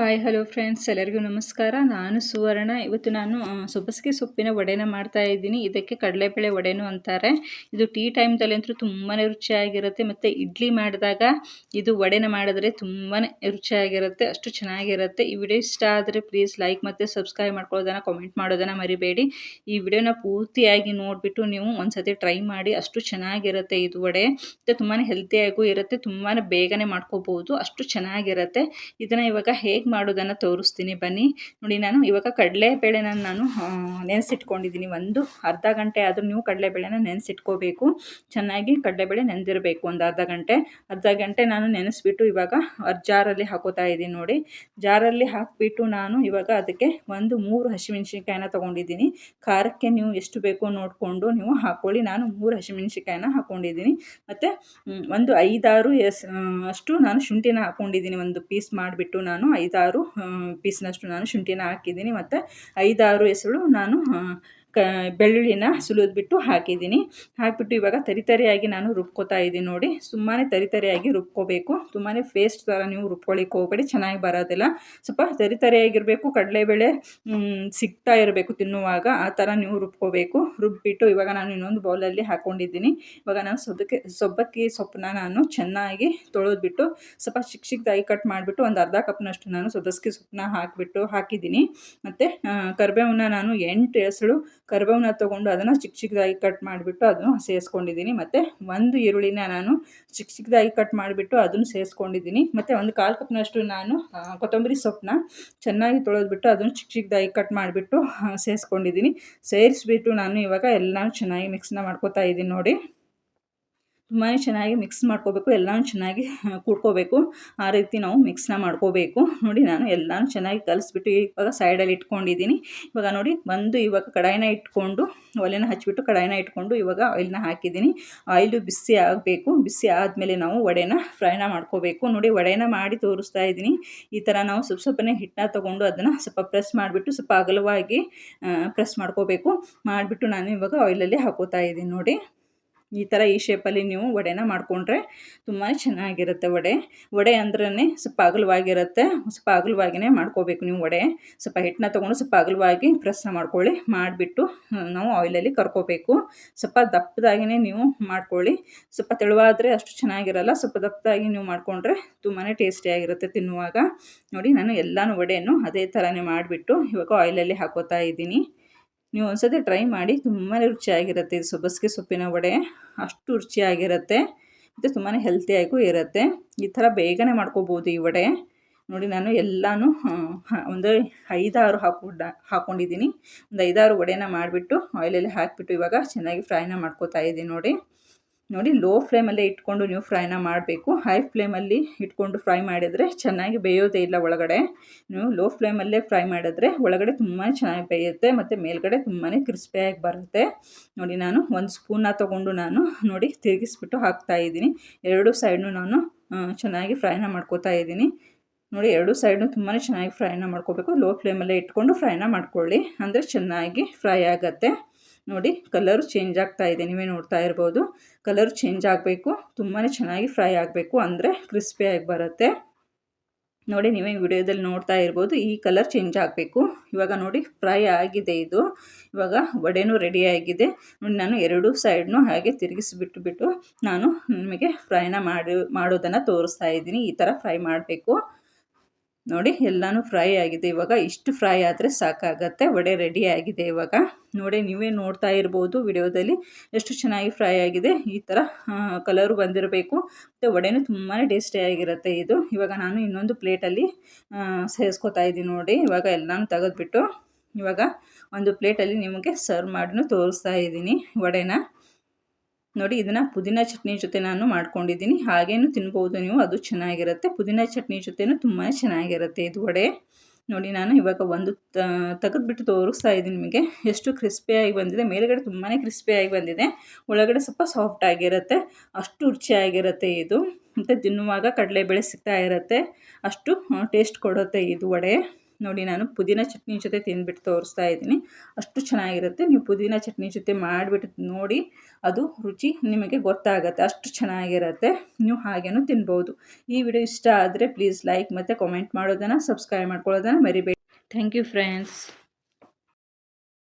Hi hello friends ಎಲ್ಲರಿಗೂ ನಮಸ್ಕಾರ. ನಾನು ಸುವರ್ಣ. ಇವತ್ತು ನಾನು ಸೊಬಸ್ಗೆ ಸೊಪ್ಪಿನ ವಡೆನ ಮಾಡ್ತಾ ಇದ್ದೀನಿ. ಇದಕ್ಕೆ ಕಡಲೆಬೇಳೆ ವಡೆನೂ ಅಂತಾರೆ. ಇದು ಟೀ ಟೈಮ್ದಲ್ಲಿ ಅಂತೂ ತುಂಬಾ ರುಚಿಯಾಗಿರುತ್ತೆ. ಮತ್ತು ಇಡ್ಲಿ ಮಾಡಿದಾಗ ಇದು ವಡೆನ ಮಾಡಿದ್ರೆ ತುಂಬಾ ರುಚಿಯಾಗಿರುತ್ತೆ, ಅಷ್ಟು ಚೆನ್ನಾಗಿರುತ್ತೆ. ಈ ವಿಡಿಯೋ ಇಷ್ಟ ಆದರೆ ಪ್ಲೀಸ್ ಲೈಕ್ ಮತ್ತು ಸಬ್ಸ್ಕ್ರೈಬ್ ಮಾಡ್ಕೊಳ್ಳೋದನ್ನು ಕಾಮೆಂಟ್ ಮಾಡೋದನ್ನು ಮರಿಬೇಡಿ. ಈ ವಿಡಿಯೋನ ಪೂರ್ತಿಯಾಗಿ ನೋಡಿಬಿಟ್ಟು ನೀವು ಒಂದ್ಸತಿ ಟ್ರೈ ಮಾಡಿ, ಅಷ್ಟು ಚೆನ್ನಾಗಿರುತ್ತೆ ಇದು ವಡೆ. ಮತ್ತು ತುಂಬಾ ಹೆಲ್ತಿಯಾಗೂ ಇರುತ್ತೆ. ತುಂಬಾ ಬೇಗನೆ ಮಾಡ್ಕೋಬೋದು, ಅಷ್ಟು ಚೆನ್ನಾಗಿರುತ್ತೆ. ಇದನ್ನು ಇವಾಗ ಹೇಗೆ ಮಾಡೋದನ್ನು ತೋರಿಸ್ತೀನಿ, ಬನ್ನಿ. ನೋಡಿ, ನಾನು ಇವಾಗ ಕಡಲೆಬೇಳೆನ ನಾನು ನೆನೆಸಿಟ್ಕೊಂಡಿದ್ದೀನಿ. ಒಂದು ಅರ್ಧ ಗಂಟೆ ಆದರೂ ನೀವು ಕಡಲೆಬೇಳೆನ ನೆನೆಸಿಟ್ಕೋಬೇಕು. ಚೆನ್ನಾಗಿ ಕಡಲೆಬೇಳೆ ನೆನೆದಿರಬೇಕು ಒಂದು ಅರ್ಧ ಗಂಟೆ. ಅರ್ಧ ಗಂಟೆ ನಾನು ನೆನೆಸ್ಬಿಟ್ಟು ಇವಾಗ ಜಾರಲ್ಲಿ ಹಾಕೋತಾ ಇದ್ದೀನಿ ನೋಡಿ. ಜಾರಲ್ಲಿ ಹಾಕಿಬಿಟ್ಟು ನಾನು ಇವಾಗ ಅದಕ್ಕೆ ಒಂದು ಮೂರು ಹಸಿಮೆಣ್ಸಿನ್ಕಾಯಿನ ತೊಗೊಂಡಿದ್ದೀನಿ. ಖಾರಕ್ಕೆ ನೀವು ಎಷ್ಟು ಬೇಕೋ ನೋಡಿಕೊಂಡು ನೀವು ಹಾಕ್ಕೊಳ್ಳಿ. ನಾನು ಮೂರು ಹಸಿಮೆಣ್ಸಿನ್ಕಾಯಿನ ಹಾಕ್ಕೊಂಡಿದ್ದೀನಿ. ಮತ್ತು ಒಂದು ಐದಾರು ಎಸ್ ಅಷ್ಟು ನಾನು ಶುಂಠಿನ ಹಾಕ್ಕೊಂಡಿದ್ದೀನಿ. ಒಂದು ಪೀಸ್ ಮಾಡಿಬಿಟ್ಟು ನಾನು ಐದು ಐದಾರು ಪೀಸ್ನಷ್ಟು ನಾನು ಶುಂಠಿನ ಹಾಕಿದ್ದೀನಿ. ಮತ್ತು ಐದಾರು ಹೆಸರು ನಾನು ಕ ಬೆಳ್ಳುಳ್ಳಿನ ಸುಲಿದ್ಬಿಟ್ಟು ಹಾಕಿದ್ದೀನಿ. ಹಾಕಿಬಿಟ್ಟು ಇವಾಗ ತರಿತರಿಯಾಗಿ ನಾನು ರುಬ್ಕೋತಾ ಇದ್ದೀನಿ ನೋಡಿ. ತುಂಬಾ ತರಿತರಿಯಾಗಿ ರುಬ್ಕೋಬೇಕು. ತುಂಬಾ ಪೇಸ್ಟ್ ಥರ ನೀವು ರುಬ್ಕೊಳ್ಳಿಕ್ಕೆ ಹೋಗಬೇಡಿ. ಚೆನ್ನಾಗಿ ಬರೋದಿಲ್ಲ. ಸ್ವಲ್ಪ ತರಿತರಿಯಾಗಿರಬೇಕು. ಕಡಲೆಬೇಳೆ ಸಿಗ್ತಾ ಇರಬೇಕು ತಿನ್ನುವಾಗ. ಆ ಥರ ನೀವು ರುಬ್ಕೋಬೇಕು. ರುಬ್ಬಿಟ್ಟು ಇವಾಗ ನಾನು ಇನ್ನೊಂದು ಬೌಲಲ್ಲಿ ಹಾಕ್ಕೊಂಡಿದ್ದೀನಿ ಇವಾಗ ನಾನು ಸೊಬ್ಬಕ್ಕೆ ಸೊಬ್ಬಕ್ಕಿ ಸೊಪ್ಪನ್ನ ನಾನು ಚೆನ್ನಾಗಿ ತೊಳೆದ್ಬಿಟ್ಟು ಸ್ವಲ್ಪ ಚಿಕ್ಕ ಚಿಕ್ಕದಾಗಿ ಕಟ್ ಮಾಡಿಬಿಟ್ಟು ಒಂದು ಅರ್ಧ ಕಪ್ನಷ್ಟು ನಾನು ಸೊಬ್ಬಸ್ಕಿ ಸೊಪ್ಪನ್ನ ಹಾಕಿಬಿಟ್ಟು ಹಾಕಿದ್ದೀನಿ. ಮತ್ತು ಕರಿಬೇವನ್ನ ನಾನು ಎಂಟು ಹೆಸಳು ಕರಿಬೇವನ್ನ ತೊಗೊಂಡು ಅದನ್ನು ಚಿಕ್ಕ ಚಿಕ್ಕದಾಗಿ ಕಟ್ ಮಾಡಿಬಿಟ್ಟು ಅದನ್ನು ಸೇರಿಸ್ಕೊಂಡಿದ್ದೀನಿ ಮತ್ತು ಒಂದು ಈರುಳ್ಳಿನ ನಾನು ಚಿಕ್ಕ ಚಿಕ್ಕದಾಗಿ ಕಟ್ ಮಾಡಿಬಿಟ್ಟು ಅದನ್ನು ಸೇರಿಸ್ಕೊಂಡಿದ್ದೀನಿ ಮತ್ತು ಒಂದು ಕಾಲು ಕಪ್ನಷ್ಟು ನಾನು ಕೊತ್ತಂಬರಿ ಸೊಪ್ಪನ್ನ ಚೆನ್ನಾಗಿ ತೊಳೆದ್ಬಿಟ್ಟು ಅದನ್ನು ಚಿಕ್ಕ ಚಿಕ್ಕದಾಗಿ ಕಟ್ ಮಾಡಿಬಿಟ್ಟು ಸೇರಿಸ್ಕೊಂಡಿದ್ದೀನಿ ಸೇರಿಸ್ಬಿಟ್ಟು ನಾನು ಇವಾಗ ಎಲ್ಲನೂ ಚೆನ್ನಾಗಿ ಮಿಕ್ಸ್ನ ಮಾಡ್ಕೋತಾ ಇದ್ದೀನಿ ನೋಡಿ. ತುಂಬಾ ಚೆನ್ನಾಗಿ ಮಿಕ್ಸ್ ಮಾಡ್ಕೋಬೇಕು, ಎಲ್ಲನೂ ಚೆನ್ನಾಗಿ ಕೂಡ್ಕೋಬೇಕು. ಆ ರೀತಿ ನಾವು ಮಿಕ್ಸ್ನ ಮಾಡ್ಕೋಬೇಕು. ನೋಡಿ ನಾನು ಎಲ್ಲನೂ ಚೆನ್ನಾಗಿ ಕಲಿಸ್ಬಿಟ್ಟು ಇವಾಗ ಸೈಡಲ್ಲಿ ಇಟ್ಕೊಂಡಿದ್ದೀನಿ. ಇವಾಗ ನೋಡಿ ಬಂದು ಇವಾಗ ಕಡಾಯಿನ ಇಟ್ಕೊಂಡು, ಒಲೆನ ಹಚ್ಚಿಬಿಟ್ಟು ಕಡಾಯಿನ ಇಟ್ಕೊಂಡು ಇವಾಗ ಆಯಿಲ್ನ ಹಾಕಿದ್ದೀನಿ. ಆಯಿಲು ಬಿಸಿ ಆಗಬೇಕು. ಬಿಸಿ ಆದಮೇಲೆ ನಾವು ವಡೆನ ಫ್ರೈನ ಮಾಡ್ಕೋಬೇಕು. ನೋಡಿ ವಡೆನ ಮಾಡಿ ತೋರಿಸ್ತಾ ಇದ್ದೀನಿ. ಈ ಥರ ನಾವು ಸ್ವಲ್ಪ ಸ್ವಲ್ಪನೇ ಹಿಟ್ಟನ್ನ ತೊಗೊಂಡು ಅದನ್ನು ಸ್ವಲ್ಪ ಪ್ರೆಸ್ ಮಾಡಿಬಿಟ್ಟು ಸ್ವಲ್ಪ ಅಗಲವಾಗಿ ಪ್ರೆಸ್ ಮಾಡ್ಕೋಬೇಕು. ಮಾಡಿಬಿಟ್ಟು ನಾನು ಇವಾಗ ಆಯಿಲಲ್ಲಿ ಹಾಕೋತಾ ಇದ್ದೀನಿ ನೋಡಿ. ಈ ಥರ ಈ ಶೇಪಲ್ಲಿ ನೀವು ವಡೆನ ಮಾಡಿಕೊಂಡ್ರೆ ತುಂಬ ಚೆನ್ನಾಗಿರುತ್ತೆ ವಡೆ. ವಡೆ ಅಂದ್ರೇ ಸ್ವಲ್ಪ ಅಗಲವಾಗಿರುತ್ತೆ. ಸ್ವಲ್ಪ ಅಗಲವಾಗಿಯೇ ಮಾಡ್ಕೋಬೇಕು ನೀವು ವಡೆ. ಸ್ವಲ್ಪ ಹಿಟ್ಟನ್ನ ತೊಗೊಂಡು ಸ್ವಲ್ಪ ಅಗಲವಾಗಿ ಪ್ರೆಸ್ನ ಮಾಡ್ಕೊಳ್ಳಿ. ಮಾಡಿಬಿಟ್ಟು ನಾವು ಆಯಿಲಲ್ಲಿ ಕರ್ಕೋಬೇಕು. ಸ್ವಲ್ಪ ದಪ್ಪದಾಗಿಯೇ ನೀವು ಮಾಡ್ಕೊಳ್ಳಿ. ಸ್ವಲ್ಪ ತೆಳುವಾದರೆ ಅಷ್ಟು ಚೆನ್ನಾಗಿರಲ್ಲ. ಸ್ವಲ್ಪ ದಪ್ಪದಾಗಿ ನೀವು ಮಾಡಿಕೊಂಡ್ರೆ ತುಂಬಾ ಟೇಸ್ಟಿಯಾಗಿರುತ್ತೆ ತಿನ್ನುವಾಗ. ನೋಡಿ ನಾನು ಎಲ್ಲನೂ ವಡೆಯನ್ನು ಅದೇ ಥರನೇ ಮಾಡಿಬಿಟ್ಟು ಇವಾಗ ಆಯಿಲಲ್ಲಿ ಹಾಕೋತಾ ಇದ್ದೀನಿ. ನೀವು ಒಂದ್ಸತಿ ಟ್ರೈ ಮಾಡಿ ತುಂಬಾ ರುಚಿಯಾಗಿರುತ್ತೆ. ಇದು ಸೊಬಸ್ಗೆ ಸೊಪ್ಪಿನ ವಡೆ ಅಷ್ಟು ರುಚಿಯಾಗಿರುತ್ತೆ. ಮತ್ತು ತುಂಬಾ ಹೆಲ್ತಿಯಾಗೂ ಇರುತ್ತೆ. ಈ ಥರ ಬೇಗನೆ ಮಾಡ್ಕೋಬೋದು ಈ ವಡೆ. ನೋಡಿ ನಾನು ಎಲ್ಲಾನು ಒಂದು ಐದಾರು ಹಾಕೊಂಡ ಹಾಕ್ಕೊಂಡಿದ್ದೀನಿ ಒಂದು ಐದಾರು ವಡೆನ ಮಾಡಿಬಿಟ್ಟು ಆಯಿಲಲ್ಲಿ ಹಾಕಿಬಿಟ್ಟು ಇವಾಗ ಚೆನ್ನಾಗಿ ಫ್ರೈನ ಮಾಡ್ಕೋತಾ ಇದ್ದೀನಿ ನೋಡಿ. ನೋಡಿ ಲೋ ಫ್ಲೇಮಲ್ಲೇ ಇಟ್ಕೊಂಡು ನೀವು ಫ್ರೈನ ಮಾಡಬೇಕು. ಹೈ ಫ್ಲೇಮಲ್ಲಿ ಇಟ್ಕೊಂಡು ಫ್ರೈ ಮಾಡಿದರೆ ಚೆನ್ನಾಗಿ ಬೇಯೋದೇ ಇಲ್ಲ ಒಳಗಡೆ. ನೀವು ಲೋ ಫ್ಲೇಮಲ್ಲೇ ಫ್ರೈ ಮಾಡಿದ್ರೆ ಒಳಗಡೆ ತುಂಬಾ ಚೆನ್ನಾಗಿ ಬೇಯುತ್ತೆ, ಮತ್ತು ಮೇಲ್ಗಡೆ ತುಂಬಾ ಕ್ರಿಸ್ಪಿಯಾಗಿ ಬರುತ್ತೆ. ನೋಡಿ, ನಾನು ಒಂದು ಸ್ಪೂನ್ನ ತೊಗೊಂಡು ನಾನು ನೋಡಿ ತಿರುಗಿಸ್ಬಿಟ್ಟು ಹಾಕ್ತಾಯಿದ್ದೀನಿ ಎರಡು ಸೈಡ್ನು ನಾನು ಚೆನ್ನಾಗಿ ಫ್ರೈನ ಮಾಡ್ಕೋತಾ ಇದ್ದೀನಿ. ನೋಡಿ, ಎರಡು ಸೈಡ್ನು ತುಂಬಾ ಚೆನ್ನಾಗಿ ಫ್ರೈನ ಮಾಡ್ಕೋಬೇಕು. ಲೋ ಫ್ಲೇಮಲ್ಲೇ ಇಟ್ಕೊಂಡು ಫ್ರೈನ ಮಾಡ್ಕೊಳ್ಳಿ. ಅಂದರೆ ಚೆನ್ನಾಗಿ ಫ್ರೈ ಆಗುತ್ತೆ. ನೋಡಿ ಕಲರು ಚೇಂಜ್ ಆಗ್ತಾ ಇದೆ. ನೀವೇ ನೋಡ್ತಾ ಇರ್ಬೋದು. ಕಲರ್ ಚೇಂಜ್ ಆಗಬೇಕು. ತುಂಬಾ ಚೆನ್ನಾಗಿ ಫ್ರೈ ಆಗಬೇಕು. ಅಂದರೆ ಕ್ರಿಸ್ಪಿಯಾಗಿ ಬರುತ್ತೆ. ನೋಡಿ, ನೀವೇ ವಿಡಿಯೋದಲ್ಲಿ ನೋಡ್ತಾ ಇರ್ಬೋದು. ಈ ಕಲರ್ ಚೇಂಜ್ ಆಗಬೇಕು. ಇವಾಗ ನೋಡಿ ಫ್ರೈ ಆಗಿದೆ ಇದು. ಇವಾಗ ವಡೆನೂ ರೆಡಿ ಆಗಿದೆ. ನೋಡಿ, ನಾನು ಎರಡೂ ಸೈಡ್ನು ಹಾಗೆ ತಿರುಗಿಸಿಬಿಟ್ಟು ಬಿಟ್ಟು ನಾನು ನಿಮಗೆ ಫ್ರೈನ ಮಾಡಿ, ಮಾಡೋದನ್ನು ತೋರಿಸ್ತಾ ಇದ್ದೀನಿ. ಈ ಥರ ಫ್ರೈ ಮಾಡಬೇಕು. ನೋಡಿ, ಎಲ್ಲನೂ ಫ್ರೈ ಆಗಿದೆ. ಇವಾಗ ಇಷ್ಟು ಫ್ರೈ ಆದರೆ ಸಾಕಾಗತ್ತೆ. ವಡೆ ರೆಡಿ ಆಗಿದೆ ಇವಾಗ. ನೋಡಿ, ನೀವೇ ನೋಡ್ತಾ ಇರ್ಬೋದು ವಿಡಿಯೋದಲ್ಲಿ ಎಷ್ಟು ಚೆನ್ನಾಗಿ ಫ್ರೈ ಆಗಿದೆ. ಈ ಥರ ಕಲರು ಬಂದಿರಬೇಕು. ಮತ್ತು ವಡೆನೂ ತುಂಬಾ ಟೇಸ್ಟಿಯಾಗಿರುತ್ತೆ ಇದು. ಇವಾಗ ನಾನು ಇನ್ನೊಂದು ಪ್ಲೇಟಲ್ಲಿ ಸೇರಿಸ್ಕೊತಾ ಇದ್ದೀನಿ ನೋಡಿ. ಇವಾಗ ಎಲ್ಲನೂ ತೆಗೆದುಬಿಟ್ಟು ಇವಾಗ ಒಂದು ಪ್ಲೇಟಲ್ಲಿ ನಿಮಗೆ ಸರ್ವ್ ಮಾಡಿನೂ ತೋರಿಸ್ತಾ ಇದ್ದೀನಿ ವಡೆನ. ನೋಡಿ, ಇದನ್ನು ಪುದೀನ ಚಟ್ನಿ ಜೊತೆ ನಾನು ಮಾಡ್ಕೊಂಡಿದ್ದೀನಿ. ಹಾಗೇನು ತಿನ್ಬೋದು ನೀವು, ಅದು ಚೆನ್ನಾಗಿರುತ್ತೆ. ಪುದೀನ ಚಟ್ನಿ ಜೊತೆನೂ ತುಂಬಾ ಚೆನ್ನಾಗಿರುತ್ತೆ ಇದು ವಡೆ. ನೋಡಿ, ನಾನು ಇವಾಗ ಒಂದು ತೆಗೆದುಬಿಟ್ಟು ತೋರಿಸ್ತಾ ಇದ್ದೀನಿ ನಿಮಗೆ. ಎಷ್ಟು ಕ್ರಿಸ್ಪಿಯಾಗಿ ಬಂದಿದೆ. ಮೇಲುಗಡೆ ತುಂಬಾ ಕ್ರಿಸ್ಪಿಯಾಗಿ ಬಂದಿದೆ. ಒಳಗಡೆ ಸ್ವಲ್ಪ ಸಾಫ್ಟ್ ಆಗಿರುತ್ತೆ. ಅಷ್ಟು ರುಚಿಯಾಗಿರುತ್ತೆ ಇದು. ಮತ್ತು ತಿನ್ನುವಾಗ ಕಡಲೆಬೇಳೆ ಸಿಗ್ತಾ ಇರುತ್ತೆ. ಅಷ್ಟು ಟೇಸ್ಟ್ ಕೊಡುತ್ತೆ ಇದು ವಡೆ. ನೋಡಿ ನಾನು ಪುದೀನ ಚಟ್ನಿ ಜೊತೆ ತಿಂದ್ಬಿಟ್ಟು ತೋರಿಸ್ತಾ ಇದ್ದೀನಿ. ಅಷ್ಟು ಚೆನ್ನಾಗಿರುತ್ತೆ. ನೀವು ಪುದೀನ ಚಟ್ನಿ ಜೊತೆ ಮಾಡಿಬಿಟ್ಟು ನೋಡಿ, ಅದು ರುಚಿ ನಿಮಗೆ ಗೊತ್ತಾಗುತ್ತೆ. ಅಷ್ಟು ಚೆನ್ನಾಗಿರುತ್ತೆ. ನೀವು ಹಾಗೇನೂ ತಿನ್ಬೋದು. ಈ ವಿಡಿಯೋ ಇಷ್ಟ ಆದರೆ ಪ್ಲೀಸ್ ಲೈಕ್ ಮತ್ತು ಕಾಮೆಂಟ್ ಮಾಡೋದನ್ನು ಸಬ್ಸ್ಕ್ರೈಬ್ ಮಾಡ್ಕೊಳ್ಳೋದನ್ನು ಮರಿಬೇಡಿ. Thank you friends